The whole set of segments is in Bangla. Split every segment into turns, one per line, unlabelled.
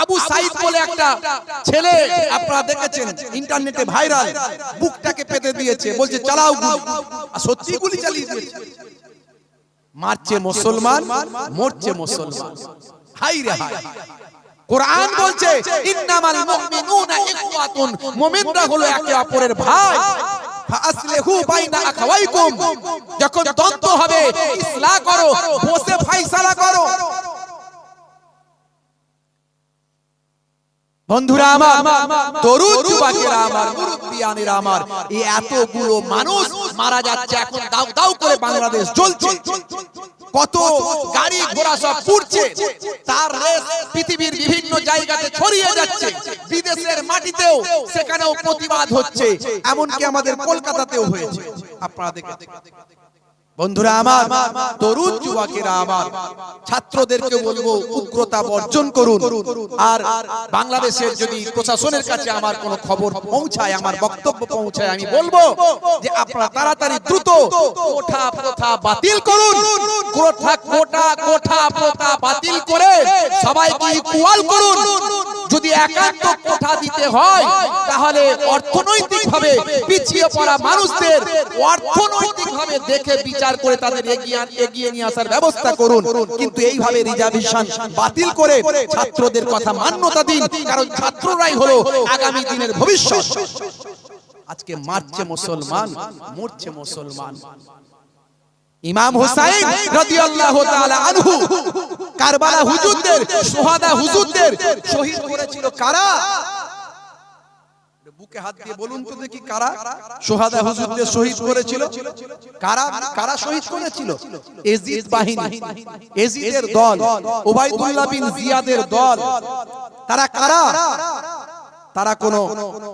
আবু সাইদ বলে একটা ছেলে আপনারা দেখেছেন, ইন্টারনেটে ভাইরাল, বুকটাকে পেতে দিয়েছে, বলছে, চালাও সত্যি গুলি চালিয়ে দিয়েছে। মারছে মুসলমান, মরছে মুসলমান। হাই রে হাই কোরআন বলছে, ইন্নামাল মুমিনুনা ইখওয়াতুন। মুমিনরা হলো একে অপরের ভাই। ফাসলিহু বাইনা আখাওয়াইকুম। যখন দ্বন্দ্ব হবে, ইসলাহ করো, বসে ফয়সালা করো। বন্ধুরা আমার তরুণ যুবকেরা আমার মুরব্বিয়ানেরা আমার এই এতগুলো মানুষ মারা যাচ্ছে এখন দাউ দাউ করে বাংলাদেশ জ্বলছে। কত গাড়ি ঘোড়া সব পুড়ছে তার রেস পৃথিবীর বিভিন্ন জায়গাতে ছড়িয়ে যাচ্ছে বিদেশের মাটিতেও সেখানেও প্রতিবাদ হচ্ছে এমনকি আমাদের কলকাতাতেও হয়েছে। আপনারা দেখেছেন বন্ধুরা আমার, তরুণ যুবকেরা আমার, ছাত্রদেরকে বলব উগ্রতা বর্জন করুন। আর বাংলাদেশের যদি প্রশাসনের কাছে আমার কোনো খবর পৌঁছায়, আমার বক্তব্য পৌঁছায়, আমি বলব যে আপনারা তাড়াতাড়ি দ্রুত কোঠা প্রথা বাতিল করুন। কোঠা, কোটা, কোঠা প্রথা বাতিল করে সবাইকে ইকুয়াল করুন। যদি একান্ত কোঠা দিতে হয়, তাহলে অর্থনৈতিকভাবে পিছিয়ে পড়া মানুষদের অর্থনৈতিকভাবে দেখে বিচার করে তাদের এগিয়ে নিয়ে আসার ব্যবস্থা করুন। কিন্তু এইভাবে রিজার্ভেশন বাতিল করে ছাত্রদের কথা মান্যতা দিন। কারণ ছাত্ররাই হলো আগামী দিনের ভবিষ্যৎ। আজকে মারছে মুসলমান, মরছে মুসলমান। ইমাম হুসাইন রাদিয়াল্লাহু তাআলা আনহু কারবালা হুজুরদের, সুহাদা হুজুরদের শহীদ করেছিল কারা? বুকে হাত দিয়ে বলুন তো দেখি কারা? সোহাদা হুজুরদের শহীদ করেছিল। কারা কারা শহীদ করেছিল? এজিদ বাহিনী। এজিদের দল। ওবাইদুল্লাহ বিন জিয়াদের দল। তারা কারা? তারা কোনো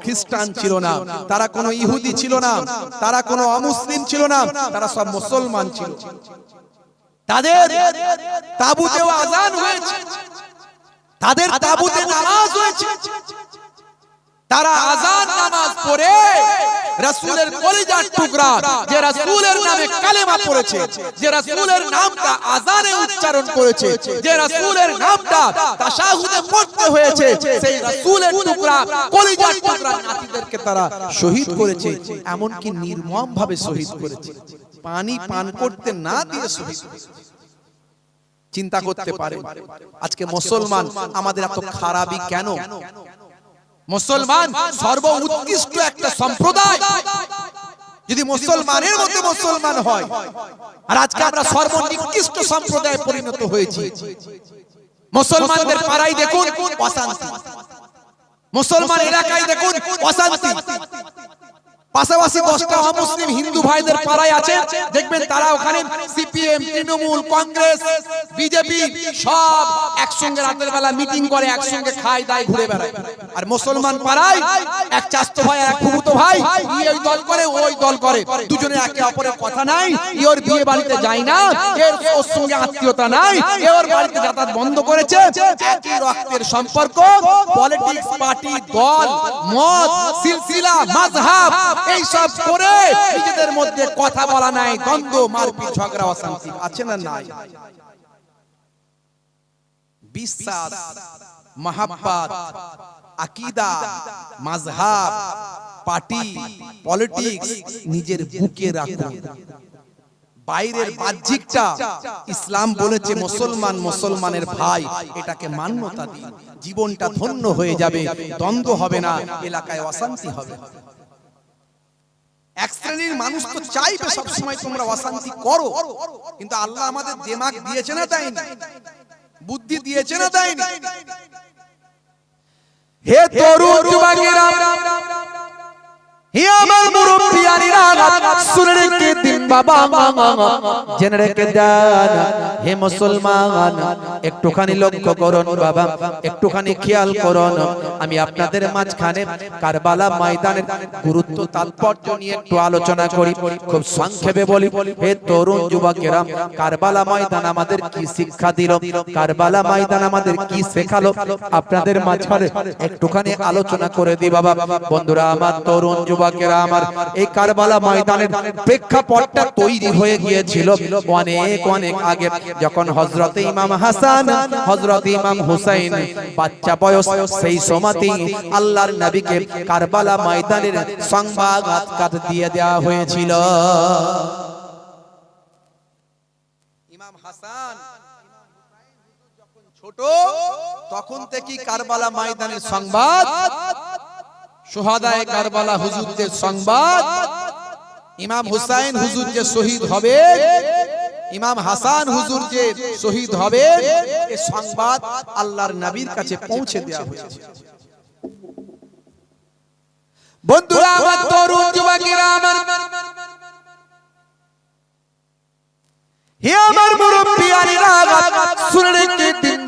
খ্রিস্টান ছিল না। তারা কোনো ইহুদি ছিল না। তারা কোনো অমুসলিম ছিল না। তারা সব মুসলমান ছিল। তাদের তাবুতেও আজান হয়েছে। তাদের তাবুতে নামাজ হয়েছে। তারা আজান নামাজ পড়ে। রাসূলের কলিজার টুকরা যে রাসূলের নামে কালেমা পড়েছে যে রাসূলের নামটা আজানে উচ্চারণ করেছে যে রাসূলের নামটা তাশাহুদে পড়তে হয়েছে সেই রাসূলের টুকরা কলিজার টুকরা নাতিদেরকে তারা শহীদ করেছে এমন কি নির্মম ভাবে শহীদ করেছে। পানি পান করতে না দিয়ে শহীদ করেছে। চিন্তা করতে পারে। আজকে মুসলমান আমাদের এত খারাপই কেন? মুসলমান সর্ব উৎকৃষ্ট একটা সম্প্রদায়। যদি মুসলমানের মধ্যে মুসলমান হয়, আর আজকে আমরা সর্বনিকৃষ্ট সম্প্রদায়ে পরিণত হয়েছি। মুসলমানদের পাড়ায় দেখুন, অশান্তি। মুসলমান এলাকায় দেখুন, অশান্তি। পাশাপাশি দশটা অমুসলিম হিন্দু ভাইদের পাড়ায় আছে, দেখবেন তারা ওখানে সিপিএম, তৃণমূল, কংগ্রেস, বিজেপি সব একসঙ্গে রাতের বেলা মিটিং করে, একসঙ্গে খায়, দায়, ঘুরে বেড়ায়। আর মুসলমান পাড়ায় এক চাস্ত ভাই এক ফুফুতো ভাই ই ওই দল করে, ওই দল করে। দুজনে একে অপরের কথা নাই ই ওর বিয়ে বাড়িতে যায় না, এর ওর সঙ্গে আত্মীয়তা নাই, এ ওর বাড়িতে যাতায়াত বন্ধ করেছে, একই রক্তের সম্পর্ক পলিটিক্স পার্টি দল, মত, সিলসিলা, মাযহাব এই সব করে নিজেদের মধ্যে কথা বলা নাই, দ্বন্দ্ব, মারপিট, ঝগড়া, অশান্তি, আছে না নাই? বিশ্বাস, মহাব্বত আকীদা, মাযহাব, পার্টি, পলিটিক্স নিজের বুকে রাখুন। বাইরের বাহ্যিকটা ইসলাম বলেছে মুসলমান মুসলমানের ভাই, এটাকে মান্যতা দিন। জীবনটা ধন্য হয়ে যাবে, দ্বন্দ্ব হবে না, এলাকায় অশান্তি হবে। এক শ্রেণির মানুষ তো চাইবে সব সময় তোমরা অশান্তি করো, কিন্তু আল্লাহ আমাদের দেমাগ দিয়েছে না দেয়নি? বুদ্ধি দিয়েছে না দেয়নি? হে তরুণ যুবকেরা আমার মুরব্বিয়ানিরা শুনে রেখে দিন বাবা জেনে রেখে হে মুসলমান, একটুখানি লক্ষ্য করুন বাবা, একটুখানি খেয়াল করুন। আমি আপনাদের মাঝখানে কারবালা ময়দানের গুরুত্ব, তাৎপর্য নিয়ে একটু আলোচনা করি। খুব সংক্ষেপে বলি, হে তরুণ যুবকেরা, কারবালা ময়দান আমাদের কি শিক্ষা দিল? কারবালা ময়দান আমাদের কি শেখালো? আপনাদের মাঝখানে একটুখানি আলোচনা করে দি বাবা। বন্ধুরা, আমার তরুণ যুবক যুবকেরা আমার এই কারবালা ময়দানের প্রেক্ষাপটটা তৈরি হয়ে গিয়েছিল। অনেক অনেক আগে, যখন হযরত ইমাম হাসান, হযরত ইমাম হুসাইন, বাচ্চা বয়স, সেই সময়তে আল্লাহর নবীকে কারবালা ময়দানের সংবাদ দিয়ে দেওয়া হয়েছিল। ইমাম হাসান ছোট, তখন থেকে কারবালা ময়দানের সংবাদ সোহাদায় কারবালা হুজুরদের সংবাদ। ইমাম হুসাইন হুজুর যে শহীদ হবে, ইমাম হাসান হুজুর যে শহীদ হবে এই সংবাদ আল্লাহর নবীর কাছে পৌঁছে দেওয়া হয়েছে। বন্ধুরা, আমার তরুণ যুবকেরা, আমার হে আমার মুরব্বী আলীরা শুনে রেখে দিন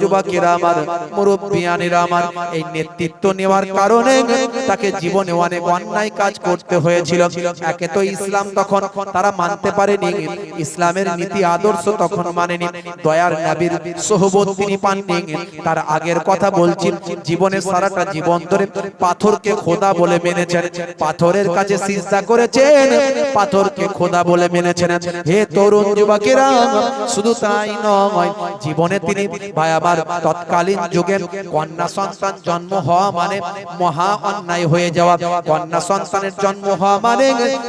যুবকেরা আমার মুরব্বিয়ানেরা আমার এই নেতৃত্ব নেওয়ার কারণে তাকে জীবনে অনেক অন্যায় কাজ করতে হয়েছিল। একে তো ইসলাম তখন তারা মানতে পারেনি, ইসলামের নীতি আদর্শ তখন মানেনি, দয়ার পাননি। তার আগের কথা বলছি, জীবনে সারাটা জীবন ধরে পাথরকে খোদা বলে মেনেছেন, পাথরের কাছে সিজদা করেছেন, পাথরকে খোদা বলে মেনেছেন। হে তরুণ যুবকেরা, শুধু তাই নয়, জীবনে তিনি ভাই আবার তৎকালীন যুগে কন্যা সন্তান জন্ম হওয়া মানে মহা অন্যায় হয়ে যাওয়া। কন্যা সন্তানের জন্ম হওয়া মানে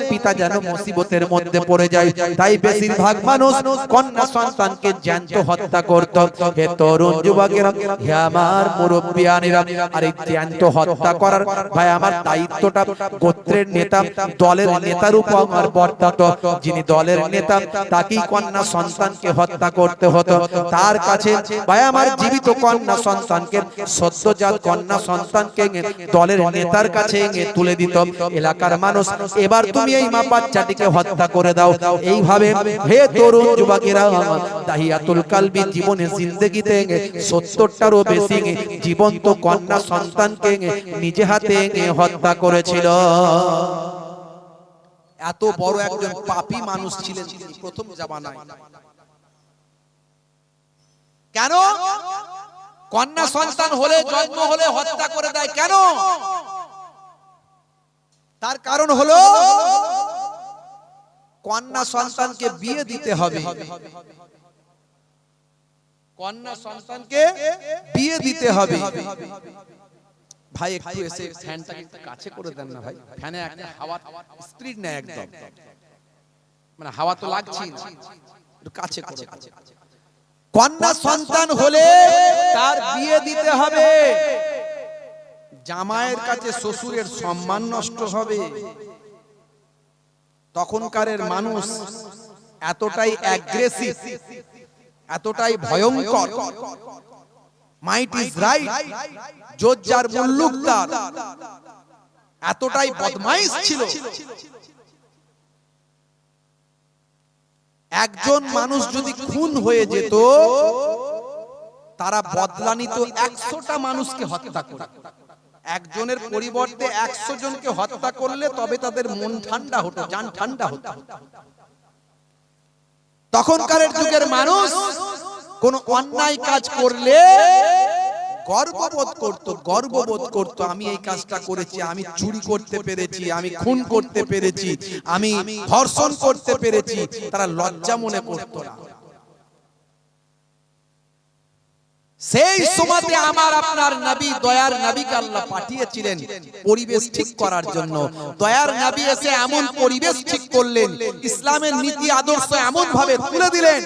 পিতা যেন মুসিবতের মধ্যে পড়ে যায়। তাই বেশিরভাগ মানুষ কন্যা সন্তানকে জ্যান্ত হত্যা করত। হে তরুণ যুবকেরা, হে আমার মুরব্বিয়ানেরা, আর এই জ্যান্ত হত্যা করার ভাই, আমার দায়িত্বটা গোত্রের নেতা, দলের নেতার উপর আমার বর্তাত। যিনি দলের নেতা, তাকেই কন্যা সন্তানকে হত্যা করতে হতো। তার কাছে ভাই, আমার জীবিত কন্যা সন্তানকে, সদ্যজাত কন্যা সন্তানকে দলের নেতার কাছে তুলে দিত। এলাকার মানুষ, এবার তুমি এই মা বাচ্চাটিকে হত্যা করে দাও। এইভাবে হে তরুণ যুবকেরা, দাহিয়াতুল কালবি জীবনে জিন্দেগিতে সত্তরটারও বেশি জীবন্ত কন্যা সন্তানকে নিজে হাতে হত্যা করেছিল। এত বড় একজন পাপী মানুষ ছিলেন প্রথম জামানায়। কেন? কন্যা সন্তান হলে, জন্ম হলে হত্যা করে দেয় কেন? তার কারণ হলো, কন্যা সন্তানকে বিয়ে দিতে হবে। কন্যা সন্তানকে বিয়ে দিতে হবে। ভাই, একটু এসে ফ্যানটা একটু কাছে করে দেন না ভাই। ফ্যানে একটা হাওয়া স্পিড নেয় একদম। মানে হাওয়া তো লাগছে একটু কাছে করে কন্যা সন্তান হলে তার বিয়ে দিতে হবে। জামাইয়ের কাছে শ্বশুরের সম্মান নষ্ট হবে। তখনকারের মানুষ এতটাই অ্যাগ্রেসিভ এতটাই ভয়ঙ্কর। মাইট ইজ রাইট জোজ্জার মুল্লুক তার। এতটাই বদমাইশ ছিল। একজন মানুষ যদি খুন হয়ে যেত তারা বদলা নিত একশোটা মানুষকে হত্যা করে একজনের পরিবর্তে একশো জনকে হত্যা করলে তবে তাদের মন ঠান্ডা হতো যান ঠান্ডা হতো। তখনকার যুগের মানুষ কোন অন্যায় কাজ করলে গর্ববোধ করত গর্ববোধ করত আমি এই কাজটা করেছি আমি চুরি করতে পেরেছি আমি খুন করতে পেরেছি আমি ধর্ষণ করতে পেরেছি তারা লজ্জা মনে করতো না। সেই সময়তে আমার আপনার নবী দয়ার নবীকে আল্লাহ পাঠিয়েছিলেন পরিবেশ ঠিক করার জন্য। দয়ার নবী এসে এমন পরিবেশ ঠিক করলেন ইসলামের নীতি আদর্শ এমন ভাবে তুলে দিলেন।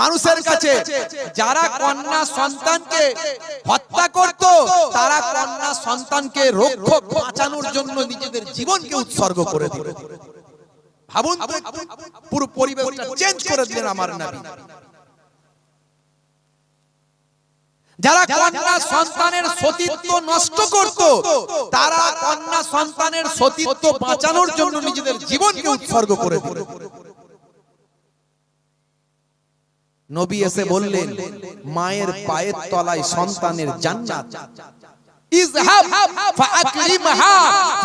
মানুষের কাছে যারা কন্যা সন্তানকে হত্যা করত তারা কন্যা সন্তানকে রক্ষক বাঁচানোর জন্য নিজেদের জীবনকে উৎসর্গ করে দিল। ভাবুন পুরো পরিবেশটা চেঞ্জ করে দিলেন আমার নবী। যারা কন্যা সন্তানের সতীত্ব নষ্ট করত তারা কন্যা সন্তানের সতীত্ব বাঁচানোর জন্য নিজেদের জীবনকে উৎসর্গ করে দিল। নবী এসে বললেন মায়ের পায়ের তলায় সন্তানের জান্নাত। ইযহাব ফাআকরিমহা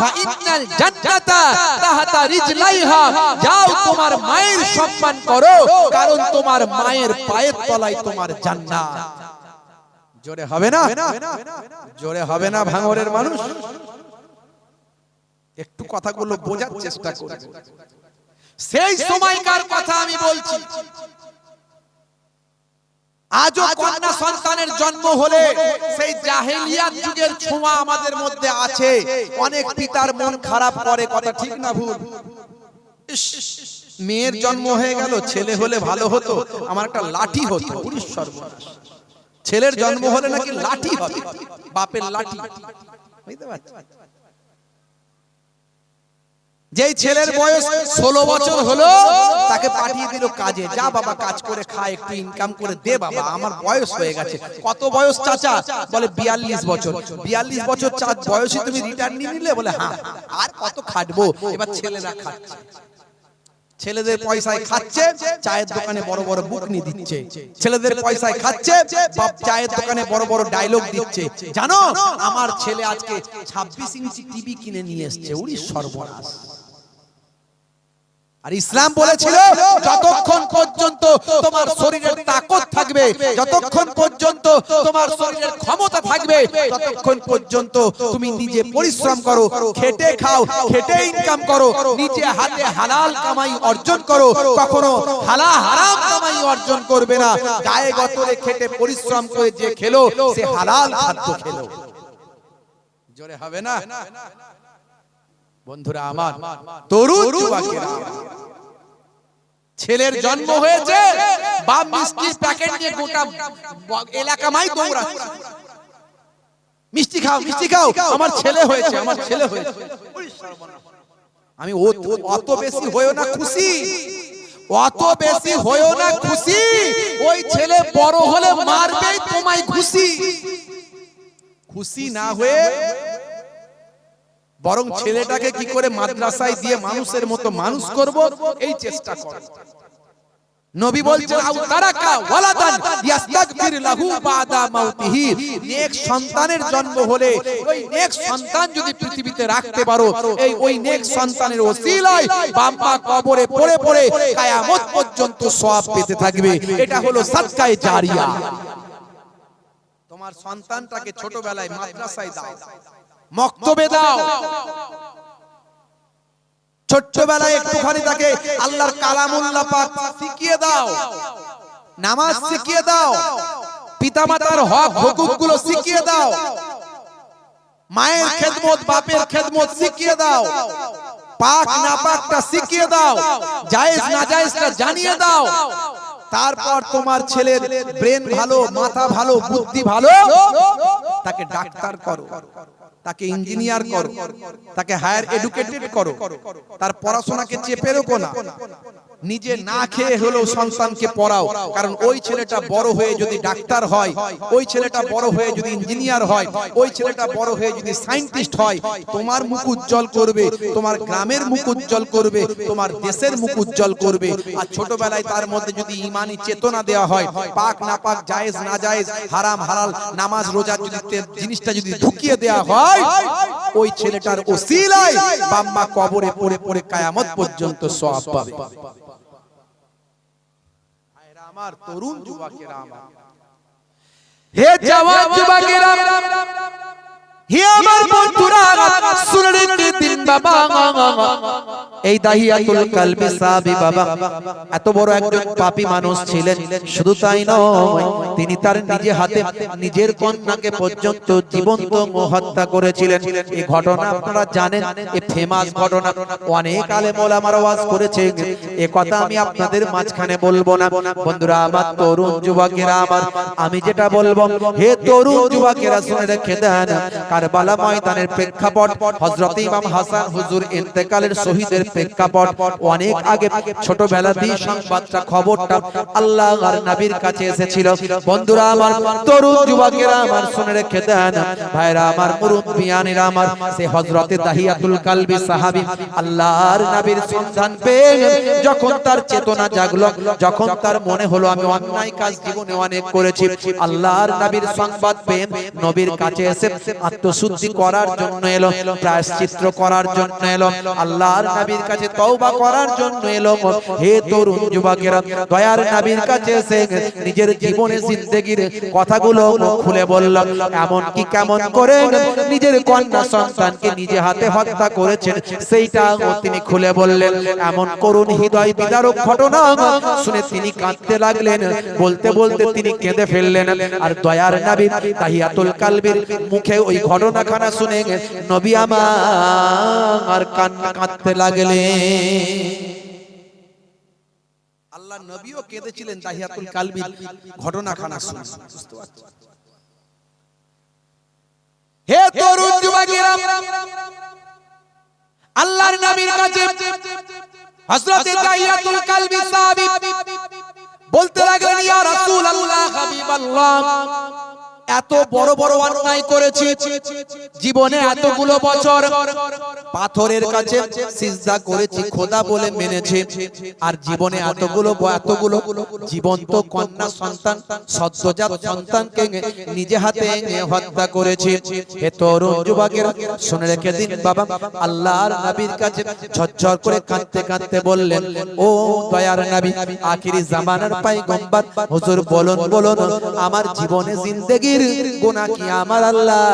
ফাইন্নাল জান্নাতা তাহতা রিজলাইহা। যাও তোমার মায়ের সম্মান করো কারণ তোমার মায়ের পায়ের তলায় তোমার জান্নাত। জোরে হবে না? জোরে হবে না ভাঙরের মানুষ? একটু কথাগুলো বোঝার চেষ্টা করুন সেই সময়কার কথা আমি বলছি। আজও কন্যা সন্তানের জন্ম হলে সেই জাহেলিয়াত যুগের ছোঁয়া আমাদের মধ্যে আছে। অনেক পিতার মন খারাপ করে কথা ঠিক না ভুল। মেয়ের জন্ম হয়ে গেল ছেলে হলে ভালো হতো। আমার একটা লাঠি হতো উড়িষ সর্বনাশ। ছেলের জন্ম হলে নাকি লাঠি হবে? বাপের লাঠি। বুঝতে পারছি যেই ছেলের বয়স ষোলো বছর হলো তাকে পাঠিয়ে দিল কাজে। যা বাবা কাজ করে খায় একটু ইনকাম করে দে বাবা আমার বয়স হয়ে গেছে। কত বয়স চাচা? বলে বিয়াল্লিশ বছর। বিয়াল্লিশ বছর বয়সে তুমি রিটার্ন নিয়ে নিলে? বলে হ্যাঁ আর কত খাটবো। এবার ছেলেরা খাচ্ছে। ছেলেদের পয়সায় খাচ্ছে চায়ের দোকানে বড় বড় বুকনি দিচ্ছে। ছেলেদের পয়সায় খাচ্ছে বাপ চায়ের দোকানে বড় বড় ডায়লগ দিচ্ছে। জানো আমার ছেলে আজকে 26 ইঞ্চি টিভি কিনে নিয়ে এসেছে উনি সর্বনাশ। আর ইসলাম বলেছিল যতক্ষণ পর্যন্ত তোমার শরীরের তাকত থাকবে যতক্ষণ পর্যন্ত তোমার শরীরের ক্ষমতা থাকবে ততক্ষণ পর্যন্ত তুমি নিজে পরিশ্রম করো খেটে খাও খেটে ইনকাম করো নিজে হাতে হালাল কামাই অর্জন করো কখনো হালা হারাম কামাই অর্জন করবে না গায়ে গতরে খেটে পরিশ্রম করে যে খেলো সে হালাল খাদ্য খেলো। জোরে হবে না? বন্ধুরা আমার তরুণ যুবকেরা ছেলের জন্ম হয়েছে বাপ মিষ্টি প্যাকেট নিয়ে গোটা ব- এলাকা মাই দৌড়াচ্ছে। মিষ্টি খাও মিষ্টি খাও আমার ছেলে হয়েছে আমার ছেলে হয়েছে। আমি ও- অত বেশি হয়েও না খুশি। অত বেশি হয়েও না খুশি। ওই ছেলে বড় হলে মারবেই তোমায় খুশি। খুশি। না হয়ে বরং ছেলেটাকে কি করে মাদ্রাসায় দিয়ে মানুষের মতো মানুষ করব? এই চেষ্টা কর। নবী বলছেন আউ তারাকা ওয়ালাদান ইয়াস্তাগফির লাহু বাদা মাউতিহি। নেক সন্তানের জন্ম হলে ওই নেক সন্তান যদি পৃথিবীতে রাখতে পারো এই ওই নেক সন্তানের ওসিলায় বাম্মা কবরে পড়ে পড়ে কিয়ামত পর্যন্ত সওয়াব পেতে থাকবে। এটা হলো সাদকায়ে জারিয়া। তোমার সন্তানটাকে ছোটবেলায় মাদ্রাসায় দাও। মক্তবে দাও। ছোট্টবেলায় একটুখানি তাকে আল্লাহর কালামুল্লাহ পাক শিখিয়ে দাও। নামাজ শিখিয়ে দাও। পিতামাতার হক হুকুকগুলো শিখিয়ে দাও। মায়ের খেদমত, বাপের খেদমত শিখিয়ে দাও। পাক না পাকটা শিখিয়ে দাও। জায়েজ না জায়েজটা জানিয়ে দাও। তারপর তোমার ছেলের ব্রেন ভালো, মাথা ভালো, বুদ্ধি ভালো, তাকে ডাক্তার করো। তাকে ইঞ্জিনিয়ার করো তাকে হায়ার এডুকেটেড করো। তার পড়াশোনাকে চেপে রেখো না। নিজে না খেয়ে হলেও সন্তানকে পড়াও। কারণ ওই ছেলেটা বড় হয়ে যদি ডাক্তার হয় ওই ছেলেটা বড় হয়ে যদি ইঞ্জিনিয়ার হয় ওই ছেলেটা বড় হয়ে যদি সায়েন্টিস্ট হয় তোমার মুখ উজ্জ্বল করবে তোমার গ্রামের মুখ উজ্জ্বল করবে তোমার দেশের মুখ উজ্জ্বল করবে। আর ছোটবেলায় তার মধ্যে যদি ইমানি চেতনা দেওয়া হয় পাক না পাক জায়েজ না জায়েজ হারাম হালাল নামাজ রোজা যদি জিনিসটা যদি ঢুকিয়ে দেওয়া হয় ওই ছেলেটার ওসিলায় বাম্মা কবরে পড়ে পড়ে কায়ামত পর্যন্ত সওয়াব পাবে আমার তরুণ যুবকেরা আমার হে জওয়ান যুবকেরা হে আমার বন্ধুরা শুনে দিন বাবা। এই দাহিয়াতুল কালবি সাহাবী বাবা। এত বড় একজন পাপী মানুষ ছিলেন। শুধু তাই নয়, তিনি তার নিজে হাতে নিজের কন্যাকে পর্যন্ত জীবন্ত হত্যা করেছিলেন। এই ঘটনা আপনারা জানেন, এই ফেমাস ঘটনা। অনেক আলেম ওলামার ওয়াজ করেছে। এ কথা আমি আপনাদের মাঝখানে বলব না। বন্ধুরা, আমার তরুণ যুবকেরা আমার, আমি যেটা বলব, হে তরুণ যুবকেরা শুনে রেখে দেন, কারবালা ময়দানের প্রেক্ষাপট হযরত ইমাম হাসান হুজুর ইন্তেকালের শহীদের প্রেক্ষাপট অনেক আগে ছোটবেলাতেই সংবাদটা, খবরটা আল্লাহ আর নবীর কাছে এসেছিল। বন্ধুরা আমার, তরুণ যুবকেরা আমার শুনে রেখে দেন। ভাইরা আমার মুরব্বিয়ানেরা আমার, সে হযরতে দাহিয়াতুল কালবি সাহাবী আল্লাহর নবীর সন্ধান পেয়ে যখন তার চেতনা জাগলো, যখন তার মনে হলো, আমি অন্যায় কাজ জীবনে অনেক করেছি। আল্লাহর নবীর সংবাদ পেয়ে নবীর কাছে এসে আত্মশুদ্ধি করার জন্য এলো। প্রায়শ্চিত্র করার জন্য এলো। আল্লাহর নবীর কাছে তওবা করার জন্য এলো। হে তরুণ যুবকেরা, দয়ার নবীর কাছে এসে নিজের জীবনে জিন্দেগির কথাগুলো খুলে বলল। এমন কি কেমন করে নিজের কন্যা সন্তানকে নিজে হাতে হত্যা করেছেন, সেইটা তিনি খুলে বললেন। এমন করুণ হৃদয় বিদারক ঘটনা শুনে তিনি কাঁদতে লাগলেন। বলতে বলতে তিনি কেঁদে ফেললেন। আর দয়ার নবী তাহিয়াতুল কালবির মুখে ওই ঘটনাখানা শুনে নবী আমার কান্না কাঁদতে লাগলেন আল্লাহ নবীও কেঁদেছিলেন তাহিয়াতুল কালবির ঘটনাখানা শুনে। বুঝতে পারছেন? হে তরুণ যুবকেরা, আল্লাহর নবীর কাছে হযরতে তাহিয়াতুল কালবি সাহাবী বলতে লাগলেন, ইয়া রাসূলুল্লাহ হাবিবাল্লাহ। এত বড় বড় অন্যায় করেছি। জীবনে এতগুলো বছর পাথরের কাছে সিজদা করেছি, খোদা বলে মেনেছি। আর জীবনে এতগুলো এতগুলো জীবন্ত কন্যা সন্তান, সদ্যজাত সন্তানকে নিজে হাতে হত্যা করেছি। হে তরুণ যুবকেরা শুনে রেখে দিন বাবা, আল্লাহর নবীর কাছে ঝরঝর করে কাঁদতে কাঁদতে বললেন, ও দয়ার নবী, আখিরি জামানার পাইগম্বর হুজুর বলুন বলুন, আমার জীবনে জিন্দেগির গুনাহ কি আমার আল্লাহ?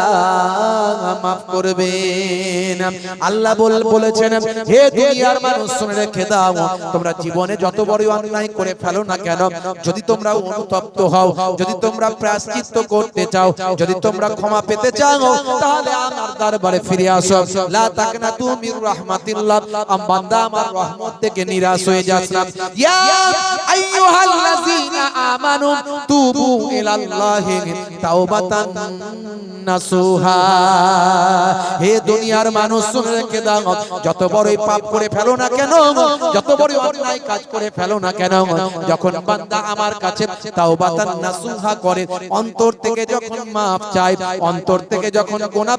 মাফ করবেন। আল্লাহ বল বলেছেন, হে দুনিয়ার মানুষ, শুনে রেখে দাও, তোমরা জীবনে যত বড় অন্যায় করে ফেলো না কেন, যদি তোমরা অনুতপ্ত হও, যদি তোমরা প্রায়শ্চিত্ত করতে চাও, যদি তোমরা ক্ষমা পেতে চাও, তাহলে আমার দরবারে ফিরে আসো। লা তাকনা তুমি রাহমাতিল্লাহ। আম বান্দা, আমার রহমত থেকে নিরাশ হয়ে যাস না। ইয়া আইয়ুহাল্লাযীনা আমানু তুবু ইলাল্লাহি তাওবাতান নাসুহা হে দুনিয়ার মানুষ, শুনে রেখে দাও। যত বড়ই পাপ করে ফেলো না কেন, যত বড় অন্যায় কাজ করে ফেলো না কেন, যখন বান্দা আমার কাছে তাওবাতান নাসুহা করে, অন্তর থেকে যখন মাপ চায়, অন্তর থেকে যখন গোনা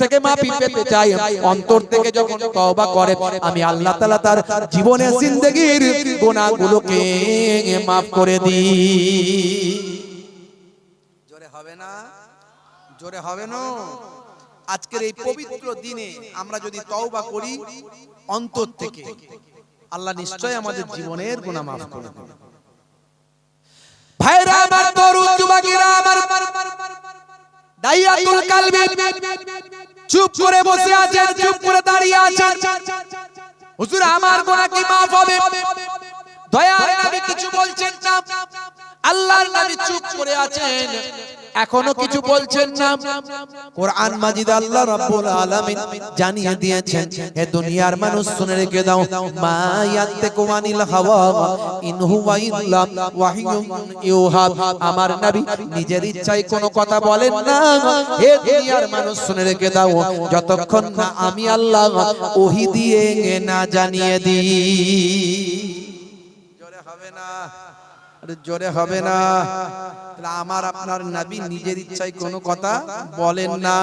থেকে মাফি পেতে চায়, অন্তর থেকে যখন তওবা করে, আমি আল্লাহ তাআলা তার জীবনে জিন্দেগির গোনাগুলোকে মাফ করে দিই। না? জোরে হবে না? আজকের এই পবিত্র দিনে আমরা যদি তওবা করি অন্তর থেকে আল্লাহ নিশ্চয় আমাদের জীবনের গুনাহ মাফ করে ভাইরা আমার তরুণ যুবকেরা আমার দাইয়াতুল কালবি চুপ করে বসে আছেন চুপ করে দাঁড়িয়ে আছেন। হুজুর আমার গুনাহ কি মাফ হবে? দয়ার নবী কিছু বলছেন না। আল্লাহর নবী চুপ করে আছেন। এখনও কিছু বলছেন না। কোরআন মাজিদ আল্লাহ রাব্বুল আলামিন জানিয়ে দিয়েছেন হে দুনিয়ার মানুষ শুনে রেখে দাও মা ইয়ান্তিকু আনিল হাওয়া ইন হুয়া ইল্লা ওয়াহিয়ুন ইউহা আমার নবী নিজের ইচ্ছায় কোনো কথা বলেন না। হে দুনিয়ার মানুষ শুনে রেখে দাও যতক্ষণ না আমি আল্লাহ ওহি দিয়ে না জানিয়ে দিই। জোরে হবে না। জোরে হবে না। আমার, আপনার নবী নিজের ইচ্ছায় কোনো কথা বলেন না।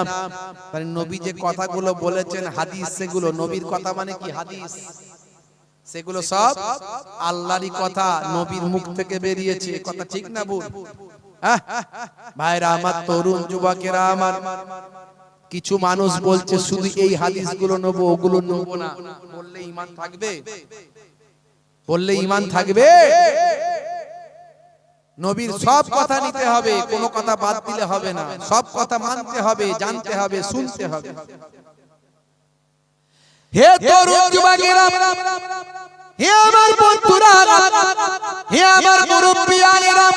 মানে নবী যে কথাগুলো বলেছেন হাদিস, সেগুলো নবীর কথা মানে কি হাদিস? সেগুলো সব আল্লাহরই কথা, নবীর মুখ থেকে বেরিয়েছে। কথা ঠিক না ভুল? হ্যাঁ? ভাইরা আমার তরুণ যুবকেরা আমার, কিছু মানুষ বলছে শুধু এই হাদিসগুলো নেব, ওগুলো নেব না। বললে ইমান থাকবে? বললে ইমান থাকবে? নবীর সব কথা নিতে হবে কোনো কথা বাদ দিলে হবে না। সব কথা মানতে হবে জানতে হবে শুনতে হবে। হে তরুণ যুবকেরা হে আমার বন্ধুরা, হে আমার মুরব্বিয়ানেরা,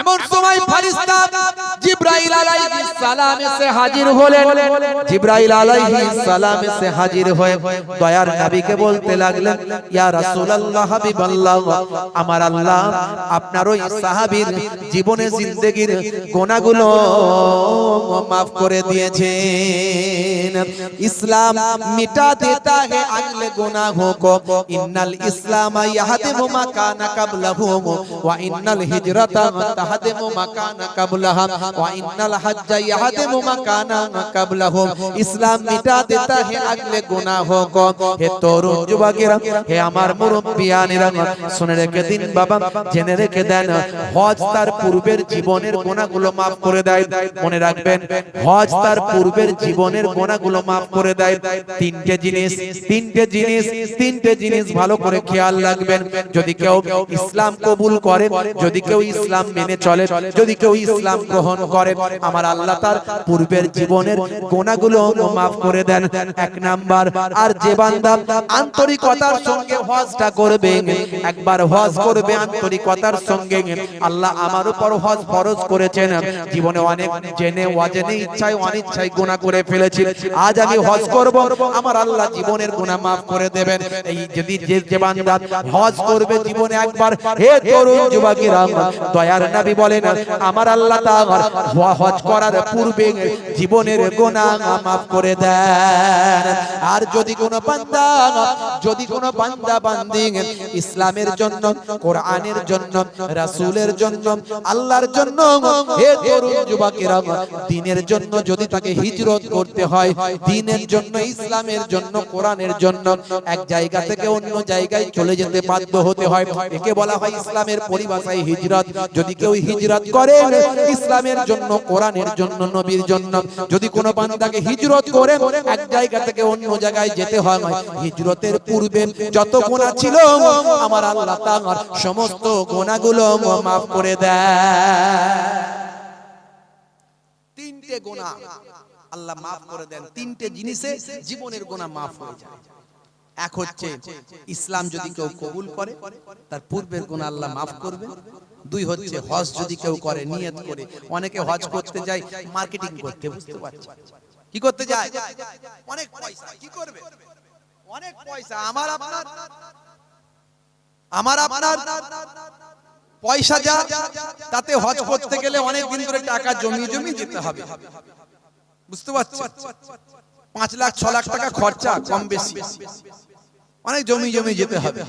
এমন সময় ফারিস্তা জিব্রাইল আলাইহিস সালাম এসে হাজির হলেন। জিব্রাইল আলাইহিস সালাম এসে হাজির হয়ে দয়ার নবীকে বলতে লাগলেন, ইয়া রাসূলুল্লাহ, হাবিবাল্লাহ, আমার আল্লাহ, আপনার ওই সাহাবীর জীবনে জিন্দেগীর গোনাগুলো মাফ করে দিয়েছেন। ইসলাম মিটা দেতা হে আগলে গুনাহোं को ইন্নাল ইসলাম ইয়াহদিমু মা কানা কাবলাহু ওয়া ইন্নাল হিজরাতা তাহদিমু মা কানা কাবলাহা ওয়া ইন্নাল হজ্জা ইয়াহদিমু মা কানা কাবলাহু ইসলাম মিটা দেতা হে আগলে গুনাহোं को হে তরুণ যুবকেরা, হে আমার মুরব্বিয়ানেরা, শুনে রেখে দিন বাবা, জেনে রেখে দেন, হজ তার পূর্বের জীবনের গোনাগুলো মাফ করে দেয়। মনে রাখবেন, হজ তার পূর্বের জীবনের গোনাগুলো মাফ করে দেয়। তিনটে জিনিস তিনটে জিনিস তিনটে জিনিস ভালো করে খেয়াল রাখবেন। যদি কেউ ইসলাম কবুল করে, যদি কেউ ইসলাম মেনে চলে, যদি কেউ ইসলাম গ্রহণ করে, আমার আল্লাহ তার পূর্বের জীবনের গোনাগুলো মাফ করে দেন। এক নাম্বার, আর যে বান্দা আন্তরিকতার সঙ্গে হজটা করবে, একবার হজ করবে আন্তরিকতার সঙ্গে, আল্লাহ আমার উপর হজ ফরজ করেছেন। জীবনে অনেক জেনে, অজেনে ইচ্ছায়, অনিচ্ছায় গুনাহ করে ফেলেছি। আজ আমি হজ করব, আমার আল্লাহ জীবনের গুনাহ মাফ করে দেবেন। এই যদি যে যে বান্দা হজ করবে জীবনে একবার। হে তরুণ যুবকেরা দয়ার নবী বলেন আমার আল্লাহ তাআলা হজ করার পূর্বে জীবনের গুনাহ মাফ করে দেন। আর যদি কোনো বান্দা যদি কোনো বান্দা বান্দি ইসলামের জন্য কোরআনের জন্য রাসূলের জন্য আল্লাহর জন্য হে তরুণ যুবকেরা দিনের জন্য যদি তাকে হিজরত করতে হয় দিনের জন্য ইসলামের জন্য কোরআনের জন্য এক জায়গা থেকে অন্য জায়গায় চলে যেতে বাধ্য হতে হয়। একে বলা হয় ইসলামের পরিভাষায় হিজরত। যদি কেউ হিজরত করে, ইসলামের জন্য, কোরআনের জন্য, নবীর জন্য, যদি কোনো বান্দাকে হিজরত করে, এক জায়গা থেকে অন্য জায়গায় যেতে হয় হিজরতের পূর্বে যত গুনাহ ছিল, আমার আল্লাহ তাআলা সমস্ত গুনাহগুলো মাফ করে দেয় তিনটে গুনাহ আল্লাহ মাফ করে দেন। তিনটে জিনিসে জীবনের গুনাহ মাফ হয়ে যায়। এক হচ্ছে ইসলাম যদি কেউ কবুল করে, তার পূর্বের গুনাহ আল্লাহ মাফ করবে। দুই হচ্ছে হজ যদি কেউ করে, নিয়ত করে। অনেকে হজ করতে যায় মার্কেটিং করতে, বুঝতে পারছে। কি করতে যায়? অনেক পয়সা, কি করবে? অনেক পয়সা। আমার আপনার আমার আপনার পয়সা যা, তাতে হজ করতে গেলে অনেক দিন ধরে টাকা জমি জমি যেতে হবে। বুঝতে পারছেন পাঁচ লাখ, ছ লাখ টাকা খরচা, কম বেশি। অনেক জমি জমি যেতে হবে।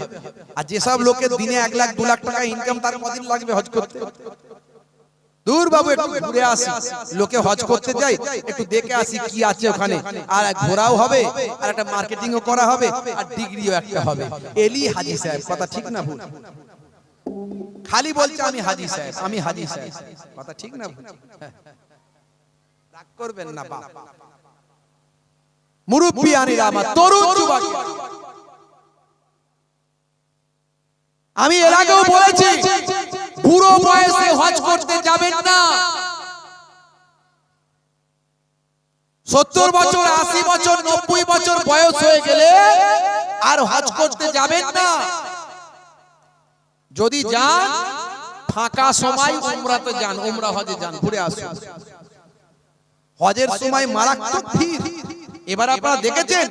আর যেসব লোকের দিনে এক লাখ, দু লাখ টাকা ইনকাম তার কদিন লাগবে হজ করতে। দূর বাবু, একটু ঘুরে আসি। লোকে হজ করতে যাই একটু দেখে আসি কি আছে ওখানে। আর ঘোরাও হবে, আর একটা মার্কেটিংও করা হবে, আর ডিগ্রিও একটা হবে। এলি হাজি সাহেব, কথা ঠিক না ভুল? খালি বলছে, আমি হাজি সাহেব, আমি হাজি সাহেব। কথা ঠিক না ভুল? রাগ করবেন না, বাপ। মুরব্বী আনিরা আমার তরুণ যুবক। আমি এর আগেও বলেছি বুড়ো বয়সে হজ করতে যাবেন না। সত্তর বছর আশি বছর নব্বই বছর বয়স হয়ে গেলে আর হজ করতে যাবেন না। যদি যান ফাঁকা সময় উমরাতে যান উমরা হজে যান ঘুরে আসুন। হজের সময় মারাত্মক ভিড়। এবার আপনারা দেখেছেন?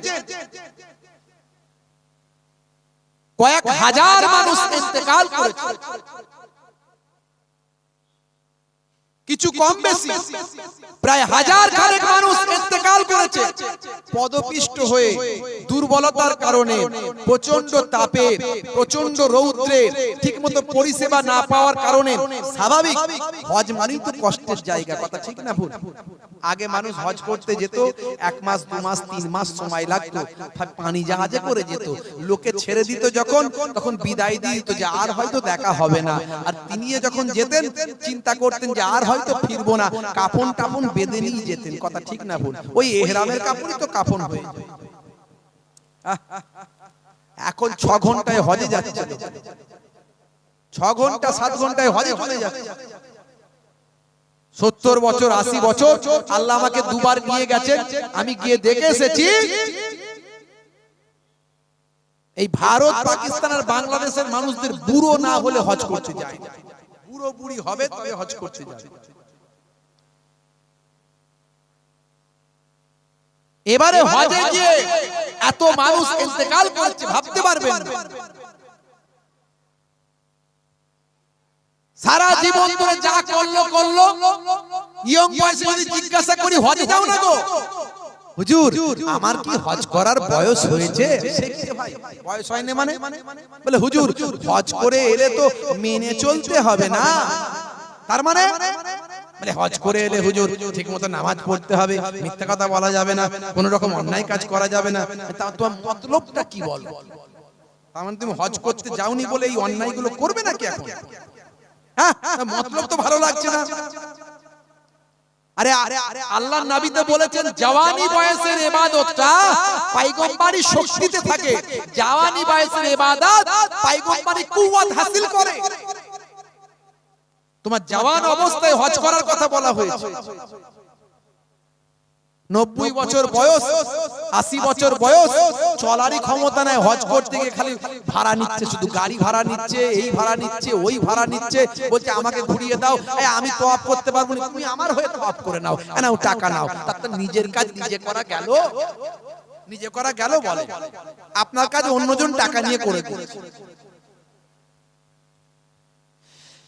কয়েক হাজার মানুষ ইন্তেকাল করেছে। কিছু কম বেশি। প্রায় হাজার খানেক মানুষ ইন্তেকাল করেছে। পদপিষ্ট হয়ে দুর্বলতার কারণে প্রচণ্ড তাপে প্রচণ্ড রৌদ্রে ঠিকমতো পরিষেবা না পাওয়ার কারণে স্বাভাবিক হজ মানেই তো কষ্টের জায়গা কথা ঠিক না ভুল? আগে মানুষ হজ করতে যেত এক মাস দু মাস তিন মাস সময় লাগতো। পানি জাহাজে করে যেত। লোকে ছেড়ে দিত যখন তখন বিদায় দিয়ে দিত যে আর হয়তো দেখা হবে না। আর তিনি যখন যেতেন চিন্তা করতেন যে আর হয়তো ফিরবো না। কাপন টাপন বেঁধে নিয়ে যেতেন, কথা ঠিক না ভুল। ওই এহরামের কাপড়ই তো কাপন হয়ে এখন ছ ঘন্টায় হজে যাচ্ছে ছ ঘণ্টা, সাত ঘন্টায় হজে চলে যাচ্ছে। সত্তর বছর, আশি বছর, আল্লাহ আমাকে দুবার নিয়ে গেছেন, আমি গিয়ে দেখে এসেছি, এই ভারত, পাকিস্তান আর বাংলাদেশের মানুষদের বুড়ো না হলে হজ করতে যায় বুড়ি হবে তবে হজ করতে যায় এবারে হজে গিয়ে এত মানুষ ইন্তেকাল করছে ভাবতে পারবেন। সারা জীবন ধরে যা করল করল ইয়ং বয়সে যদি জিজ্ঞাসা করি হজে যাও না গো? হুজুর আমার কি হজ করার বয়স হয়েছে? বয়স হয়নি মানে? বলে হুজুর হজ করে এলে তো মেনে চলতে হবে না। তার মানে? বলে হজ করে এলে হুজুর ঠিক মতো নামাজ পড়তে হবে মিথ্যা কথা বলা যাবে না কোনো রকম অন্যায় কাজ করা যাবে না। তা তোমার মতলবটা কি বল? তার মানে তুমি হজ করতে যাওনি বলে এই অন্যায়গুলো করবে নাকি এখন? হ্যাঁ? মতলব তো ভালো লাগছে না। আরে আরে আল্লাহর বলেছেন জওয়ানি বয়সের ইবাদতটা পাইগম্বারি শক্তিতে থাকে। জওয়ানি বয়সের ইবাদত পাইগম্বারি কুওয়াত হাসিল করে। তোমার জওয়ান অবস্থায় হজ করার কথা বলা হয়েছে। নব্বই বছর বয়স। আশি বছর বয়স চলারই ক্ষমতা নাই হজ করতে গিয়ে খালি ভাড়া নিচ্ছে শুধু গাড়ি ভাড়া নিচ্ছে এই ভাড়া নিচ্ছে ওই ভাড়া নিচ্ছে বলছে আমাকে ঘুরিয়ে দাও আমি তো অফ করতে পারব না তুমি আমার হয়ে তো অফ করে নাও নাও টাকা নাও তার তো নিজের কাজ নিজে করা গেল নিজে করা গেল বলে। আপনার কাজ অন্যজন টাকা নিয়ে করে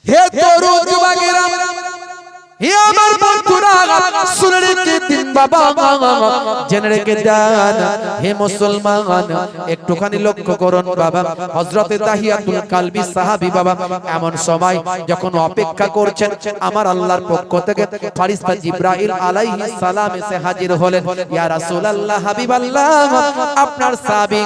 হে তরু যুবকেরা আমার বন্ধুরা, শুনে রেখে দিন বাবা, জেনে রেখে দেন, হে মুসলমান, একটুখানি লক্ষ্য করুন বাবা তাহিয়াতুল কালবি বাবা, এমন সময় যখন অপেক্ষা করছেন, আমার আল্লাহর পক্ষ থেকে ফারিস্তা সালাম এসে হাজির হলেন, ইয়া রাসূলুল্লাহ হাবিবাল্লাহ, আপনার সাহাবী